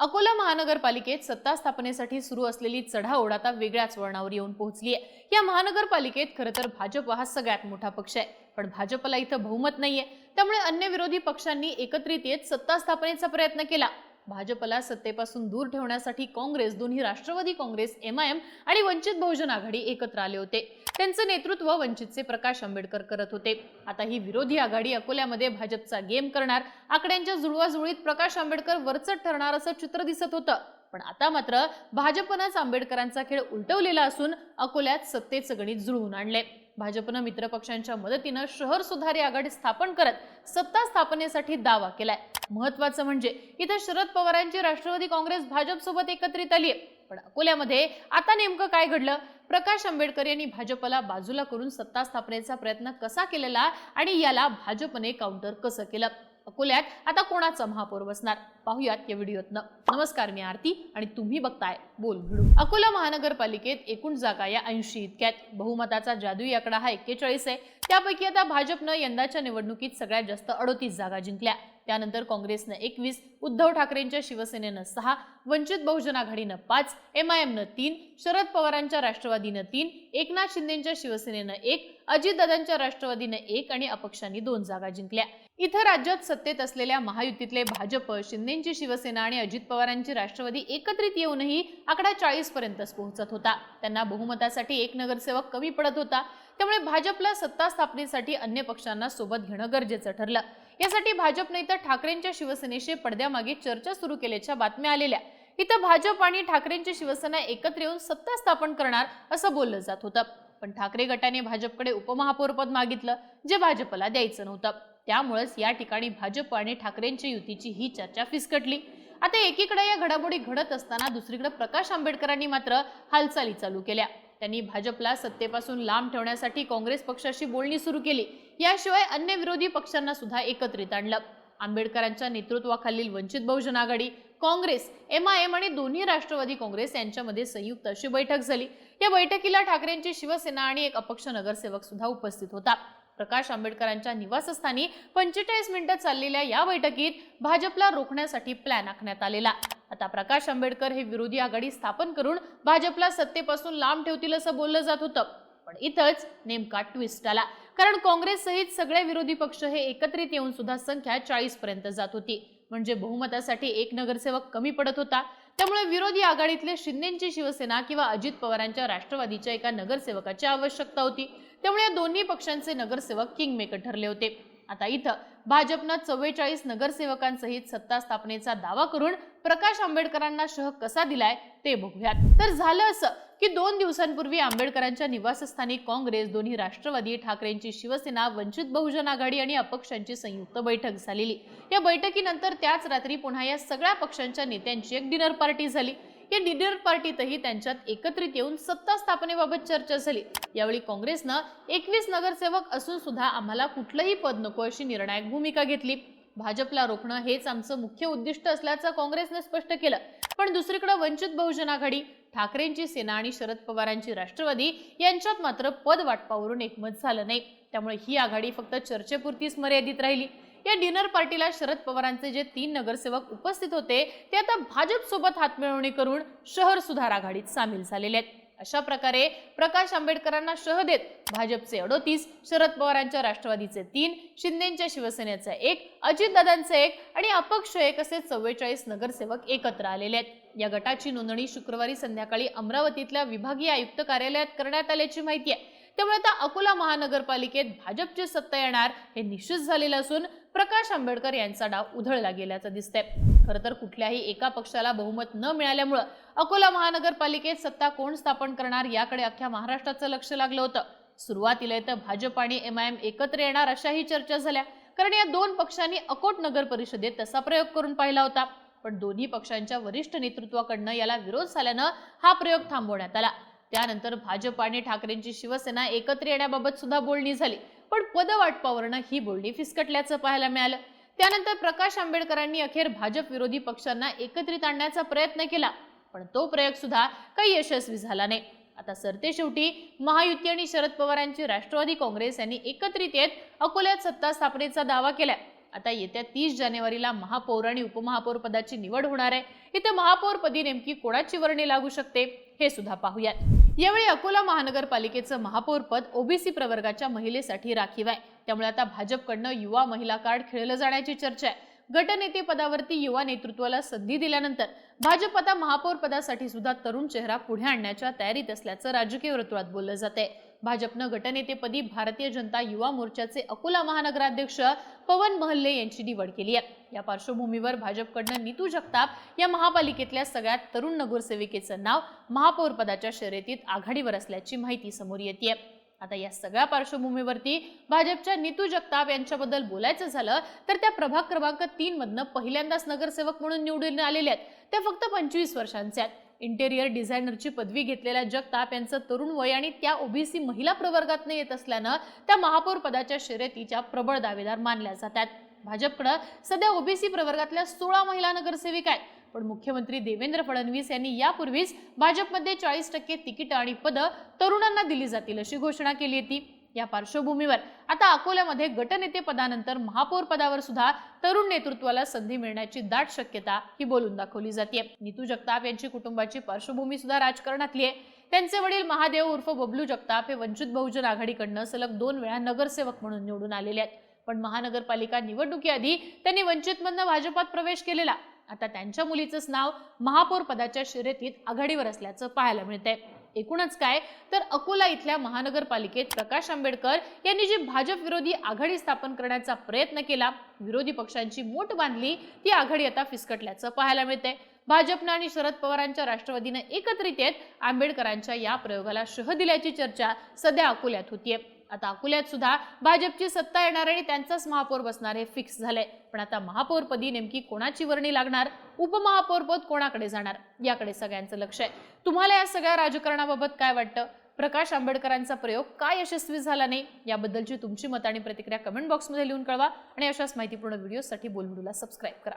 अकोला महानगरपालिकेत सत्ता स्थापनेसाठी सुरू असलेली चढाओढ आता वेगळ्याच वळणावर येऊन पोहोचली आहे या महानगरपालिकेत खरं तर भाजप हा सगळ्यात मोठा पक्ष आहे. पण भाजपला इथं बहुमत नाहीये. त्यामुळे अन्य विरोधी पक्षांनी एकत्रित येत सत्ता स्थापनेचा प्रयत्न केला. भाजपला सत्तेपासून दूर ठेवण्यासाठी काँग्रेस दोन्ही Rashtravadi Congress M I M आणि वंचित बहुजन आघाडी एकत्र आले होते. त्यांचं नेतृत्व वंचितचे प्रकाश आंबेडकर करत होते. आता ही विरोधी आघाडी अकोल्यामध्ये भाजपचा गेम करणार आकड्यांच्या जुळवाजुळीत प्रकाश आंबेडकर वरचढ ठरणार असं चित्र दिसत होतं. पण आता मात्र भाजपनंच आंबेडकरांचा खेळ उलटवलेला असून अकोल्यात सत्तेचं गणित जुळवून आणले. भाजपनं मित्रपक्षांच्या मदतीनं शहर सुधारी आघाडी स्थापन करत सत्ता स्थापनेसाठी दावा केलाय. महत्वाचं म्हणजे इथं शरद पवारांची राष्ट्रवादी काँग्रेस भाजपसोबत एकत्रित आली आहे पण अकोल्यामध्ये आता नेमकं काय घडलं? प्रकाश आंबेडकर यांनी भाजपला बाजूला करून सत्ता स्थापनेचा प्रयत्न कसा केलेला आणि याला भाजपने काउंटर कसं केलं? अकोल्यात आता कोणाचा महापौर बसणार? पाहूयात या व्हिडिओतनं. नमस्कार मी आरती आणि तुम्ही बघताय बोल भिडू अकोला महानगरपालिकेत एकूण जागा या ऐंशी इतक्यात. बहुमताचा जादुई आकडा हा एक्केचाळीस आहे. त्यापैकी आता भाजपनं यंदाच्या निवडणुकीत सगळ्यात जास्त अडोतीस जागा जिंकल्या. त्यानंतर काँग्रेसनं एकवीस उद्धव ठाकरेंच्या शिवसेनेनं सहा वंचित बहुजन आघाडीनं पाच एम आयएम तीन शरद पवारांच्या राष्ट्रवादीनं तीन एकनाथ शिंदेच्या शिवसेनेनं एक अजितदादांच्या राष्ट्रवादीनं एक आणि अपक्षांनी दोन जागा जिंकल्या. इथं राज्यात सत्तेत असलेल्या महायुतीतले भाजप शिंदेची शिवसेना आणि अजित पवारांची राष्ट्रवादी एकत्रित येऊनही आकडा चाळीस पर्यंतच पोहोचत होता. त्यांना बहुमतासाठी एक नगरसेवक कमी पडत होता. त्यामुळे भाजपला सत्ता स्थापनेसाठी अन्य पक्षांना सोबत घेणं गरजेचं ठरलं. यासाठी भाजपने तर ठाकरेंच्या शिवसेनेशी पडद्यामागे चर्चा सुरू केल्याच्या बातम्या आलेल्या. इथं भाजप आणि ठाकरेंची शिवसेना एकत्र येऊन सत्ता स्थापन करणार असं बोललं जात होतं. पण ठाकरे गटाने भाजपकडे उपमहापौरपद मागितलं जे भाजपला द्यायचं नव्हतं. त्यामुळेच या ठिकाणी भाजप आणि ठाकरेंच्या युतीची ही चर्चा फिसकटली. आता एकीकडे या घडामोडी घडत असताना दुसरीकडे प्रकाश आंबेडकरांनी मात्र हालचाली चालू केल्या. त्यांनी भाजपला सत्तेपासून लांब ठेवण्यासाठी काँग्रेस पक्षाशी बोलणी सुरू केली. याशिवाय अन्य विरोधी पक्षांना सुद्धा एकत्रित आणलं. आंबेडकरांच्या नेतृत्वाखालील Vanchit Bahujan Aghadi Congress M I M आणि दोन्ही राष्ट्रवादी काँग्रेस यांच्यामध्ये संयुक्त अशी बैठक झाली. या बैठकीला ठाकरेंची शिवसेना आणि एक अपक्ष नगरसेवक सुद्धा उपस्थित होता. प्रकाश आंबेडकरांच्या निवासस्थानी पंचेचाळीस मिनिटं चाललेल्या या बैठकीत भाजपला रोखण्यासाठी प्लॅन आखण्यात आलेला. आता प्रकाश आंबेडकर हे विरोधी आघाडी स्थापन करून भाजपला सत्तेपासून लांब ठेवतील असं बोललं जात होतं. पण इथंच नेमका ट्विस्ट आला. कारण काँग्रेस सहित सगळे विरोधी पक्ष हे एकत्रित येऊन सुद्धा संख्या चाळीस पर्यंत जात होती. म्हणजे बहुमतासाठी एक नगरसेवक कमी पडत होता. त्यामुळे विरोधी आघाडीतले शिंदेची शिवसेना किंवा अजित पवारांच्या राष्ट्रवादीच्या एका नगरसेवकाची आवश्यकता होती. त्यामुळे या दोन्ही पक्षांचे नगरसेवक किंगमेकर ठरले होते. आता इथं भाजपनं चव्वेचाळीस नगरसेवकांसहित सत्ता स्थापनेचा दावा करून प्रकाश आंबेडकरांना शह कसा दिलाय ते बघूयात. तर झालं असं की दोन दिवसांपूर्वी आंबेडकरांच्या निवासस्थानी काँग्रेस दोन्ही राष्ट्रवादी ठाकरेंची शिवसेना वंचित बहुजन आघाडी आणि अपक्षांची संयुक्त बैठक झालेली. या बैठकीनंतर त्याच रात्री पुन्हा या सगळ्या पक्षांच्या नेत्यांची एक डिनर पार्टी झाली. या डिनर पार्टीतही त्यांच्यात एकत्रित येऊन सत्ता स्थापनेबाबत चर्चा झाली. यावेळी काँग्रेसनं एकवीस नगरसेवक असून सुद्धा आम्हाला कुठलंही पद नको अशी निर्णायक भूमिका घेतली. भाजपला रोखणं हेच आमचं मुख्य उद्दिष्ट असल्याचं काँग्रेसने स्पष्ट केलं. पण दुसरीकडे वंचित बहुजन आघाडी ठाकरेंची सेना आणि शरद पवारांची राष्ट्रवादी यांच्यात मात्र पद वाटपावरून एकमत झालं नाही. त्यामुळे ही आघाडी फक्त चर्चेपुरतीच मर्यादित राहिली. या डिनर पार्टीला शरद पवारांचे जे तीन नगरसेवक उपस्थित होते ते आता भाजप सोबत हातमिळवणी करून शहर सुधार आघाडीत सामील झालेले आहेत. अशा प्रकारे प्रकाश आंबेडकरांना शह देत भाजपचे अडोतीस शरद पवारांच्या राष्ट्रवादीचे तीन शिंदेच्या शिवसेनेचा एक अजितदादांचा एक आणि अपक्ष एक असे चव्वेचाळीस नगरसेवक एकत्र आलेले आहेत. या गटाची नोंदणी शुक्रवारी संध्याकाळी अमरावतीतल्या विभागीय आयुक्त कार्यालयात करण्यात आल्याची माहिती आहे. त्यामुळे आता अकोला महानगरपालिकेत भाजपची सत्ता येणार हे निश्चित झालेलं असून प्रकाश आंबेडकर यांचा डाव उधळला गेल्याचं दिसतंय. खरं तर कुठल्याही एका पक्षाला बहुमत न मिळाल्यामुळं अकोला महानगरपालिकेत सत्ता कोण स्थापन करणार याकडे अख्ख्या महाराष्ट्राचं लक्ष लागलं होतं. सुरुवातीला तर भाजप आणि एम आय एम एकत्र येणार अशाही चर्चा झाल्या. कारण या दोन पक्षांनी अकोट नगर परिषदेत तसा प्रयोग करून पाहिला होता. पण दोन्ही पक्षांच्या वरिष्ठ नेतृत्वाकडनं याला विरोध झाल्यानं हा प्रयोग थांबवण्यात आला. त्यानंतर भाजप आणि ठाकरेंची शिवसेना एकत्र येण्याबाबत सुद्धा बोलणी झाली. पण पदवाटपावरनं ही बोलणी फिसकटल्याचं पाहायला मिळालं. त्यानंतर प्रकाश आंबेडकरांनी अखेर भाजप विरोधी पक्षांना एकत्रित आणण्याचा प्रयत्न केला पण तो प्रयोग सुद्धा काही यशस्वी झाला नाही. आता सरते शेवटी महायुती आणि शरद पवारांची राष्ट्रवादी काँग्रेस यांनी एकत्रित येत अकोल्यात सत्ता स्थापनेचा दावा केला आता येत्या तीस जानेवारीला महापौर आणि उपमहापौर पदाची निवड होणार आहे. इथे महापौर पदी नेमकी कोणाची वर्णी लागू शकते? हे सुद्धा पाहूयात. यावेळी अकोला महानगरपालिकेचं महापौरपद ओबीसी प्रवर्गाच्या महिलेसाठी राखीव आहे. त्यामुळे आता भाजपकडनं युवा महिला कार्ड खेळलं जाण्याची चर्चा आहे. गटनेते पदावरती युवा नेतृत्वाला संधी दिल्यानंतर भाजप आता महापौर पदासाठी सुद्धा तरुण चेहरा पुढे आणण्याच्या तयारीत असल्याचं राजकीय वर्तुळात बोललं जाते भाजपनं गटनेतेपदी भारतीय जनता युवा मोर्चाचे अकोला महानगराध्यक्ष पवन महल्ले यांची निवड केली आहे. या पार्श्वभूमीवर भाजपकडनं नीतू जगताप या महापालिकेतल्या सगळ्यात तरुण नगरसेविकेचं नाव महापौरपदाच्या शर्यतीत आघाडीवर असल्याची माहिती समोर येते आता या सगळ्या पार्श्वभूमीवरती भाजपच्या नीतू जगताप यांच्याबद्दल बोलायचं झालं तर त्या प्रभाग क्रमांक तीन मधनं पहिल्यांदाच नगरसेवक म्हणून निवडून आलेल्या आहेत. त्या फक्त पंचवीस वर्षांचे आहेत. इंटेरियर डिझायनरची पदवी घेतलेल्या जगताप यांचं तरुण वय आणि त्या ओबीसी महिला प्रवर्गातनं येत असल्यानं त्या महापौर पदाच्या शर्यतीच्या प्रबळ दावेदार मानल्या जातात. भाजपकडं सध्या ओबीसी प्रवर्गातल्या सोळा महिला नगरसेविका आहेत. पण मुख्यमंत्री देवेंद्र फडणवीस यांनी यापूर्वीच भाजपमध्ये चाळीस टक्के तिकीट आणि पदं तरुणांना दिली जातील अशी घोषणा केली होती. या पार्श्वभूमीवर. आता अकोल्यामध्ये गटनेते पदानंतर महापौर पदावर सुद्धा तरुण नेतृत्वाला संधी मिळण्याची दाट शक्यता ही बोलून दाखवली जाते नीतू जगताप यांची कुटुंबाची पार्श्वभूमी सुद्धा राजकारणातली आहे. त्यांचे वडील महादेव उर्फ बबलू जगताप हे वंचित बहुजन आघाडीकडनं सलग दोन वेळा नगरसेवक म्हणून निवडून आलेले आहेत. पण महानगरपालिका निवडणुकीआधी त्यांनी वंचितमधनं भाजपात प्रवेश केलेला. आता त्यांच्या मुलीचंच नाव महापौर पदाच्या शर्यतीत आघाडीवर असल्याचं पाहायला मिळतंय. एकूणच काय? तर अकोला इथल्या महानगरपालिकेत प्रकाश आंबेडकर यांनी जी भाजप विरोधी आघाडी स्थापन करण्याचा प्रयत्न केला विरोधी पक्षांची मोठ बांधली ती आघाडी आता फिसकटल्याचं पाहायला मिळते भाजपनं आणि शरद पवारांच्या राष्ट्रवादीनं एकत्रित येत आंबेडकरांच्या या प्रयोगाला शह दिल्याची चर्चा सध्या अकोल्यात होतीये. आता अकोल्यात सुद्धा भाजपची सत्ता येणार आणि त्यांचाच महापौर बसणार हे फिक्स झालंय. पण आता महापौरपदी नेमकी कोणाची वर्णी लागणार? उपमहापौरपद कोणाकडे जाणार? याकडे सगळ्यांचं लक्ष आहे. तुम्हाला या सगळ्या राजकारणाबाबत काय वाटतं? प्रकाश आंबेडकरांचा प्रयोग काय यशस्वी झाला नाही? याबद्दलची तुमची मत आणि प्रतिक्रिया कमेंट बॉक्समध्ये लिहून कळवा. आणि अशाच माहितीपूर्ण व्हिडिओसाठी बोलबिडूला सबस्क्राईब करा.